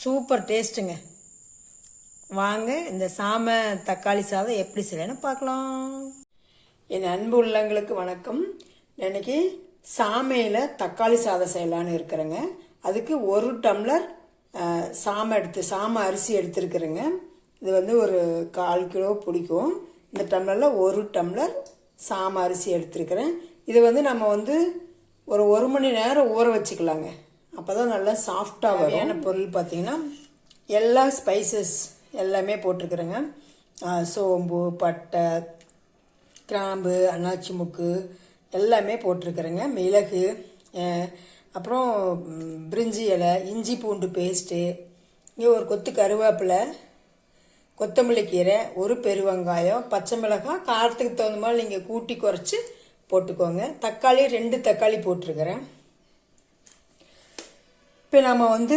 Super டேஸ்ட்டுங்க. வாங்க இந்த சாமை தக்காளி சாதம் எப்படி செய்யணும்னு பார்க்கலாம். என் அன்பு உள்ளங்களுக்கு வணக்கம். இன்னைக்கு சாமையில் தக்காளி சாதம் செய்யலான்னு இருக்கிறேங்க. அதுக்கு ஒரு டம்ளர் சாமை எடுத்து சாமை அரிசி எடுத்துருக்குறேங்க. இது வந்து ஒரு கால் கிலோ பிடிக்கும். இந்த டம்ளரில் ஒரு டம்ளர் சாமை அரிசி எடுத்துருக்கிறேன். இது வந்து நம்ம வந்து ஒரு ஒரு மணி நேரம் ஊற வச்சுக்கலாங்க. அப்போ தான் நல்லா சாஃப்டாக வரும். பொருள் பார்த்தீங்கன்னா எல்லா ஸ்பைசஸ் எல்லாமே போட்டிருக்குறேங்க சோம்பு பட்டை கிராம்பு அன்னாச்சி முக்கு எல்லாமே போட்டிருக்குறேங்க மிளகு அப்புறம் பிரிஞ்சி இலை இஞ்சி பூண்டு பேஸ்ட்டு இங்கே ஒரு கொத்து கருவேப்பிலை கொத்தமல்லி கீரை ஒரு பெருவெங்காயம் பச்சை மிளகாய் காரத்துக்கு தகுந்த மாதிரி நீங்கள் கூட்டி குறைச்சி போட்டுக்கோங்க. தக்காளி ரெண்டு தக்காளி போட்டிருக்கிறேன். இப்போ நம்ம வந்து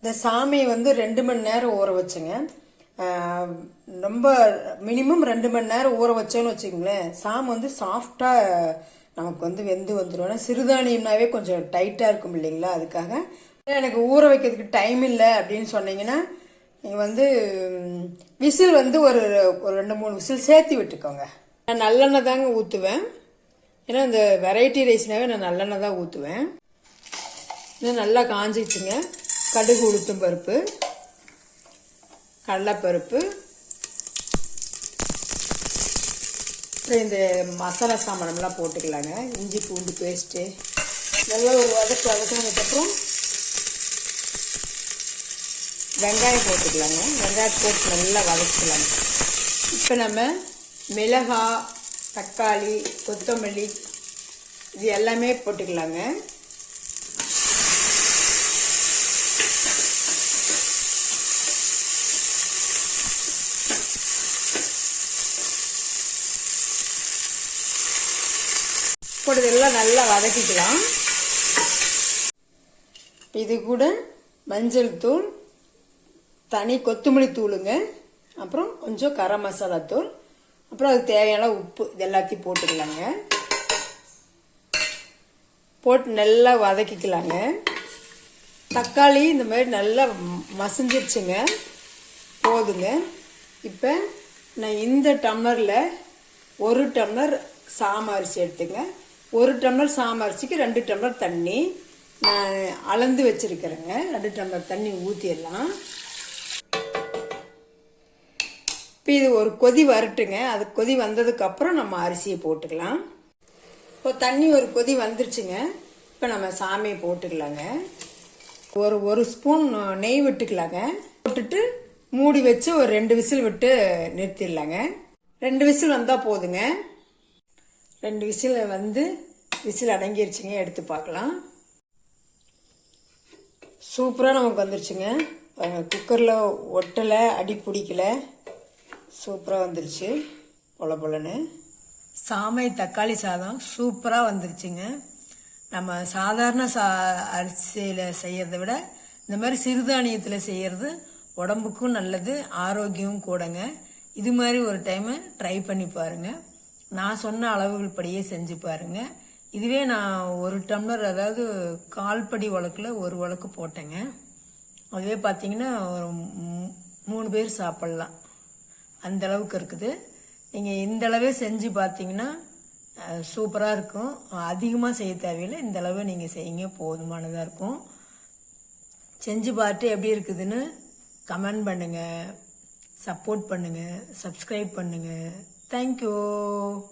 இந்த சாமியை வந்து ரெண்டு மணி நேரம் ஊற வச்சேங்க. ரொம்ப மினிமம் ரெண்டு மணி நேரம் ஊற வச்சோன்னு வச்சுக்கோங்களேன். சாம் வந்து சாஃப்டாக நமக்கு வந்து வெந்து வந்துடும் ஏன்னா சிறுதானியம்னாவே கொஞ்சம் டைட்டாக இருக்கும் இல்லைங்களா? அதுக்காக. எனக்கு ஊற வைக்கிறதுக்கு டைம் இல்லை அப்படின்னு சொன்னீங்கன்னா நீங்கள் வந்து விசில் வந்து ஒரு ஒரு ரெண்டு மூணு விசில் சேர்த்து விட்டுக்கோங்க. நான் நல்லெண்ணெய் தாங்க ஊற்றுவேன் ஏன்னா இந்த வெரைட்டி ரைஸ்னாவே நான் நல்லெண்ணெய் தான் ஊற்றுவேன் இது நல்லா காஞ்சிச்சுங்க. கடுகு உளுத்தும் பருப்பு கடலைப்பருப்பு அப்புறம் இந்த மசாலா சாமானம்லாம் போட்டுக்கலாங்க. இஞ்சி பூண்டு பேஸ்ட்டு நல்லா ஒரு வதக்கு வதக்கினதுக்கப்புறம் வெங்காயம் போட்டுக்கலாங்க. வெங்காயம் போட்டு நல்லா வதக்கிக்கலாங்க இப்போ நம்ம மிளகாய் தக்காளி கொத்தமல்லி இது எல்லாமே போட்டுக்கலாங்க. போட்டு இதெல்லாம் நல்லா வதக்கிக்கலாம். இது கூட மஞ்சள் தூள் தனி கொத்தமல்லி தூளுங்க அப்புறம் கொஞ்சம் கரம் மசாலா தூள் அப்புறம் அது தேவையான உப்பு இது எல்லாத்தையும் போட்டுக்கலாங்க. போட்டு நல்லா வதக்கிக்கலாங்க. தக்காளி இந்த மாதிரி நல்லா ம- மசிஞ்சிருச்சுங்க. போதுங்க. இப்போ நான் இந்த டம்ளரில் ஒரு டம்ளர் சாமரிசி எடுத்துங்க. ஒரு டம்ளர் சாமரிசிக்கு ரெண்டு டம்ளர் தண்ணி. நான் அளந்து வச்சிருக்கிறேங்க. ரெண்டு டம்ளர் தண்ணி ஊற்றிடலாம் இப்போ இது ஒரு கொதி வரட்டுங்க. அது கொதி வந்ததுக்கப்புறம் நம்ம அரிசியை போட்டுக்கலாம். இப்போ தண்ணி ஒரு கொதி வந்துருச்சுங்க. இப்போ நம்ம சாமியை போட்டுக்கலாங்க. ஒரு ஒரு ஸ்பூன் நெய் விட்டுக்கலாங்க. போட்டுட்டு மூடி வச்சு ஒரு ரெண்டு விசில் விட்டு நிறுத்திடலாங்க. ரெண்டு விசில் வந்தால் போதுங்க. ரெண்டு விசில் வந்து விசில் அடங்கிருச்சுங்க எடுத்து பார்க்கலாம். சூப்பராக நமக்கு வந்துருச்சுங்க. குக்கரில் ஒட்டலை அடி பிடிக்கல. சூப்பராக வந்துருச்சு பொல பொலன்னு. சாமை தக்காளி சாதம் சூப்பராக வந்துருச்சுங்க. நம்ம சாதாரண சா அரிசியில் செய்கிறத விட இந்த மாதிரி சிறுதானியத்தில் செய்கிறது உடம்புக்கும் நல்லது ஆரோக்கியமும் கூடங்க. இது மாதிரி ஒரு டைமு ட்ரை பண்ணி பாருங்கள் நான் சொன்ன அளவுகள் படியே செஞ்சு பாருங்கள் இதுவே நான் ஒரு டம்ளர் அதாவது கால்படி உலக்கில் ஒரு உலக்கு போட்டேங்க. அதுவே பார்த்தீங்கன்னா ஒரு மூணு பேர் சாப்பிட்லாம். அந்த அளவுக்கு இருக்குது. நீங்கள் இந்த அளவே செஞ்சு பார்த்தீங்கன்னா சூப்பராக இருக்கும். அதிகமாக செய்ய தேவையில்லை. இந்த அளவு நீங்கள் செய்யுங்க போதுமானதாக இருக்கும். செஞ்சு பார்த்து எப்படி இருக்குதுன்னு கமெண்ட் பண்ணுங்கள் சப்போர்ட் பண்ணுங்கள் சப்ஸ்கிரைப் பண்ணுங்கள் Thank you.